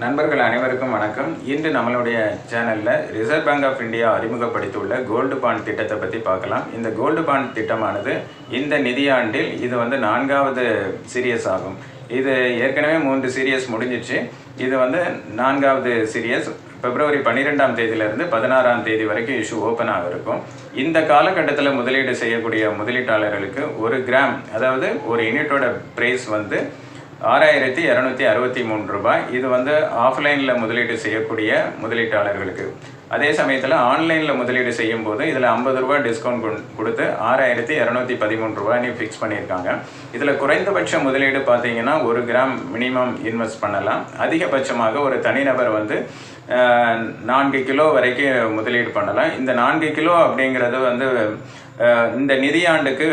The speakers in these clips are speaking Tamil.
நண்பர்கள் அனைவருக்கும் வணக்கம். இன்று நம்மளுடைய சேனலில் ரிசர்வ் பேங்க் ஆஃப் இந்தியா அறிமுகப்படுத்தியுள்ள கோல்டு பாண்ட் திட்டத்தை பற்றி பார்க்கலாம். இந்த கோல்டு பாண்ட் திட்டமானது இந்த நிதியாண்டில் இது வந்து நான்காவது சீரியஸ் ஆகும். இது ஏற்கனவே மூன்று சீரியஸ் முடிஞ்சிச்சு. இது வந்து நான்காவது சீரியஸ் பிப்ரவரி பன்னிரெண்டாம் தேதியிலிருந்து பதினாறாம் தேதி வரைக்கும் இஷ்யூ ஓப்பனாக இருக்கும். இந்த காலகட்டத்தில் முதலீடு செய்யக்கூடிய முதலீட்டாளர்களுக்கு ஒரு கிராம் அதாவது ஒரு யூனிட்டோட ப்ரைஸ் வந்து ஆறாயிரத்தி இரநூத்தி அறுபத்தி மூணு ரூபாய். இது வந்து ஆஃப்லைனில் முதலீடு செய்யக்கூடிய முதலீட்டாளர்களுக்கு. அதே சமயத்தில் ஆன்லைனில் முதலீடு செய்யும் போது இதில் ஐம்பது ரூபாய் டிஸ்கவுண்ட் கொடுத்து ஆறாயிரத்தி இரநூத்தி பதிமூணு ரூபாய்னு ஃபிக்ஸ் பண்ணியிருக்காங்க. இதில் குறைந்தபட்ச முதலீடு பார்த்தீங்கன்னா ஒரு கிராம் மினிமம் இன்வெஸ்ட் பண்ணலாம். அதிகபட்சமாக ஒரு தனிநபர் வந்து நான்கு கிலோ வரைக்கும் முதலீடு பண்ணலாம். இந்த நான்கு கிலோ அப்படிங்கிறது வந்து இந்த நிதியாண்டுக்கு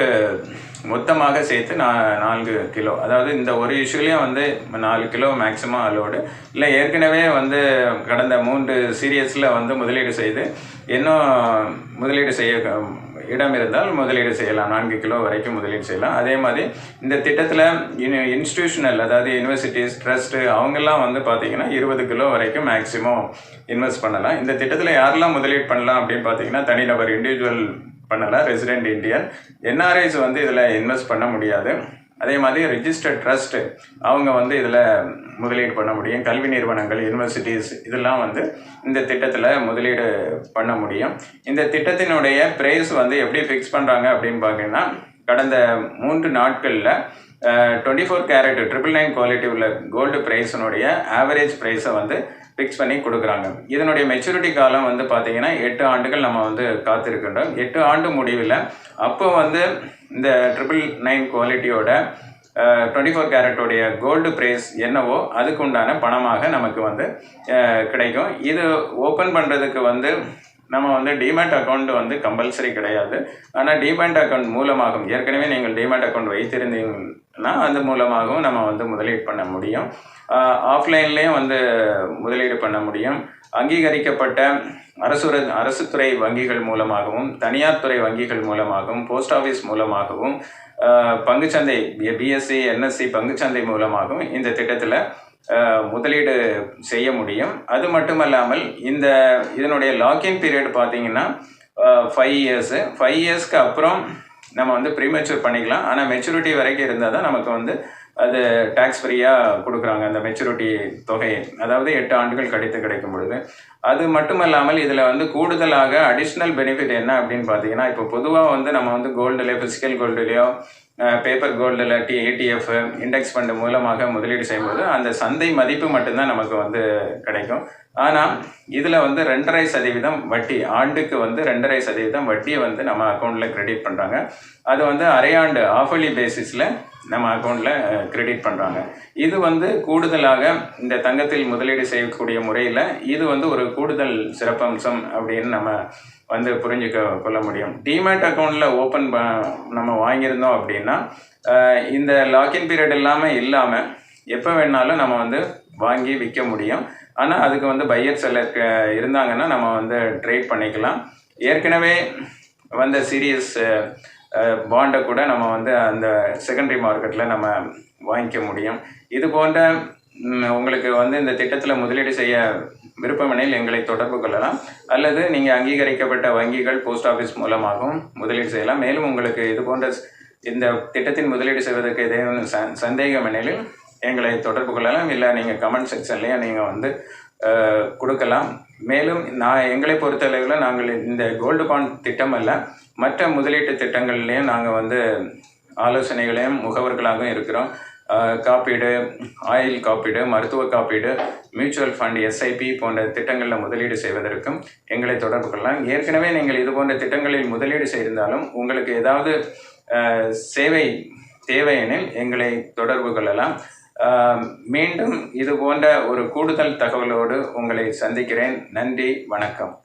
மொத்தமாக சேர்த்து நான் நான்கு கிலோ. அதாவது இந்த ஒரு இஷ்யூலேயும் வந்து நாலு கிலோ மேக்ஸிமம் அலோடு இல்லை ஏற்கனவே வந்து கடந்த மூன்று சீரியஸில் வந்து முதலீடு செய்து இன்னும் முதலீடு செய்ய இடம் இருந்தால் முதலீடு செய்யலாம். நான்கு கிலோ வரைக்கும் முதலீடு செய்யலாம். அதே மாதிரி இந்த திட்டத்தில் இன்ஸ்டிடியூஷனல் அதாவது யூனிவர்சிட்டிஸ் ட்ரஸ்ட்டு அவங்கெல்லாம் வந்து பார்த்திங்கன்னா இருபது கிலோ வரைக்கும் மேக்ஸிமம் இன்வெஸ்ட் பண்ணலாம். இந்த திட்டத்தில் யாரெல்லாம் முதலீடு பண்ணலாம் அப்படின்னு பார்த்தீங்கன்னா தனிநபர் இண்டிவிஜுவல் பண்ணலை ரெசிடென்ட் இந்தியன் என்ஆர்ஐஸ் வந்து இதில் இன்வெஸ்ட் பண்ண முடியாது. அதே மாதிரி ரிஜிஸ்டர்ட் ட்ரஸ்ட்டு அவங்க வந்து இதில் முதலீடு பண்ண முடியும். கல்வி நிறுவனங்கள் யூனிவர்சிட்டிஸ் இதெல்லாம் வந்து இந்த திட்டத்தில் முதலீடு பண்ண முடியும். இந்த திட்டத்தினுடைய ப்ரைஸ் வந்து எப்படி ஃபிக்ஸ் பண்ணுறாங்க அப்படின்னு பார்த்தீங்கன்னா கடந்த மூன்று நாட்களில் twenty four carat triple nine quality உள்ள கோல்டு ப்ரைஸினுடைய ஆவரேஜ் ப்ரைஸை வந்து ஃபிக்ஸ் பண்ணி கொடுக்குறாங்க. இதனுடைய மெச்சூரிட்டி காலம் வந்து பார்த்தீங்கன்னா எட்டு ஆண்டுகள் நம்ம வந்து காத்திருக்கின்றோம். எட்டு ஆண்டு முடிவில் அப்போ வந்து இந்த ட்ரிபிள் நைன் குவாலிட்டியோட டுவெண்ட்டி ஃபோர் கேரட்டோடைய கோல்டு ப்ரைஸ் என்னவோ அதுக்கு உண்டான பணமாக நமக்கு வந்து கிடைக்கும். இது ஓப்பன் பண்ணுறதுக்கு வந்து நம்ம வந்து டிமேட் அக்கௌண்ட் வந்து கம்பல்சரி கிடையாது. ஆனால் டிமேட் அக்கௌண்ட் மூலமாகவும் ஏற்கனவே நீங்கள் டிமேட் அக்கௌண்ட் வைத்திருந்தீங்கன்னா அது மூலமாகவும் நம்ம வந்து முதலீடு பண்ண முடியும். ஆஃப்லைன்லேயும் வந்து முதலீடு பண்ண முடியும். அங்கீகரிக்கப்பட்ட அரசு அரசு துறை வங்கிகள் மூலமாகவும் தனியார் துறை வங்கிகள் மூலமாகவும் போஸ்ட் ஆஃபீஸ் மூலமாகவும் பங்குச்சந்தை பிஎஸ்சி என்எஸ்சி பங்குச்சந்தை மூலமாகவும் இந்த திட்டத்தில் முதலீடு செய்ய முடியும். அது மட்டுமல்லாமல் இந்த இதனுடைய லாக்இன் பீரியட் பார்த்தீங்கன்னா ஃபைவ் இயர்ஸு ஃபைவ் இயர்ஸ்க்கு அப்புறம் நம்ம வந்து ப்ரீமெச்சூர் பண்ணிக்கலாம். ஆனால் மெச்சூரிட்டி வரைக்கும் இருந்தால் தான் நமக்கு வந்து அது டேக்ஸ் ஃப்ரீயாக கொடுக்குறாங்க அந்த மெச்சூரிட்டி தொகையை அதாவது எட்டு ஆண்டுகள் கழித்து கிடைக்கும் பொழுது. அது மட்டுமல்லாமல் இதில் வந்து கூடுதலாக அடிஷ்னல் பெனிஃபிட் என்ன அப்படின்னு பார்த்தீங்கன்னா இப்போ பொதுவாக வந்து நம்ம வந்து கோல்டுலேயோ ஃபிசிக்கல் கோல்டுலேயோ பேப்பர் கோல்டில் டி ஏடிஎஃப் இண்டெக்ஸ் ஃபண்டு மூலமாக முதலீடு செய்யும்போது அந்த சந்தை மதிப்பு மட்டும்தான் நமக்கு வந்து கிடைக்கும். ஆனால் இதில் வந்து ரெண்டரை சதவீதம் வட்டி ஆண்டுக்கு வந்து ரெண்டரை சதவீதம் வட்டியை வந்து நம்ம அக்கௌண்ட்டில் கிரெடிட் பண்ணுறாங்க அது வந்து அரையாண்டு ஆஃபர்லி பேசிஸில் நம்ம அக்கௌண்ட்டில் கிரெடிட் பண்ணுறாங்க இது வந்து கூடுதலாக இந்த தங்கத்தில் முதலீடு செய்யக்கூடிய முறையில் இது வந்து ஒரு கூடுதல் சிறப்பம்சம் அப்படின்னு நம்ம வந்து புரிஞ்சுக்க கொள்ள முடியும். டிமேட் அக்கௌண்ட்டில் ஓப்பன் நம்ம வாங்கியிருந்தோம் அப்படின்னா இந்த லாக்இன் பீரியட் இல்லாமல் இல்லாமல் எப்போ வேணாலும் நம்ம வந்து வாங்கி விற்க முடியும். ஆனால் அதுக்கு வந்து பையர் செல்லர் இருந்தாங்கன்னா நம்ம வந்து ட்ரேட் பண்ணிக்கலாம். ஏற்கனவே வந்த சீரியஸ் பாண்டை கூட நம்ம வந்து அந்த செகண்டரி மார்க்கெட்டில் நம்ம வாங்கிக்க முடியும். இது போன்ற உங்களுக்கு வந்து இந்த திட்டத்தில் முதலீடு செய்ய விருப்பமெனில் எங்களை தொடர்பு கொள்ளலாம். அல்லது நீங்கள் அங்கீகரிக்கப்பட்ட வங்கிகள் போஸ்ட் ஆஃபீஸ் மூலமாகவும் முதலீடு செய்யலாம். மேலும் உங்களுக்கு இது போன்ற இந்த திட்டத்தின் முதலீடு செய்வதற்கு ஏதேனும் ச சந்தேகம் எனில் எங்களை தொடர்பு கொள்ளலாம். இல்லை நீங்கள் கமெண்ட் செக்ஷன்லேயும் நீங்கள் வந்து கொடுக்கலாம். மேலும் நான் எங்களை பொறுத்தளவில் நாங்கள் இந்த கோல்டு பாண்ட் திட்டம் அல்ல மற்ற முதலீட்டு திட்டங்கள்லேயும் நாங்கள் வந்து ஆலோசனைகளையும் முகவர்களாகவும் இருக்கிறோம். காப்பீடு ஆயில் காப்பீடு மருத்துவ காப்பீடு மியூச்சுவல் ஃபண்ட் எஸ்ஐபி போன்ற திட்டங்களில் முதலீடு செய்வதற்கும் எங்களை தொடர்பு கொள்ளலாம். ஏற்கனவே நீங்கள் இது போன்ற திட்டங்களில் முதலீடு செய்திருந்தாலும் உங்களுக்கு ஏதாவது சேவை தேவையெனில் எங்களை தொடர்பு கொள்ளலாம். மீண்டும் இது போன்ற ஒரு கூடுதல் தகவலோடு உங்களை சந்திக்கிறேன். நன்றி வணக்கம்.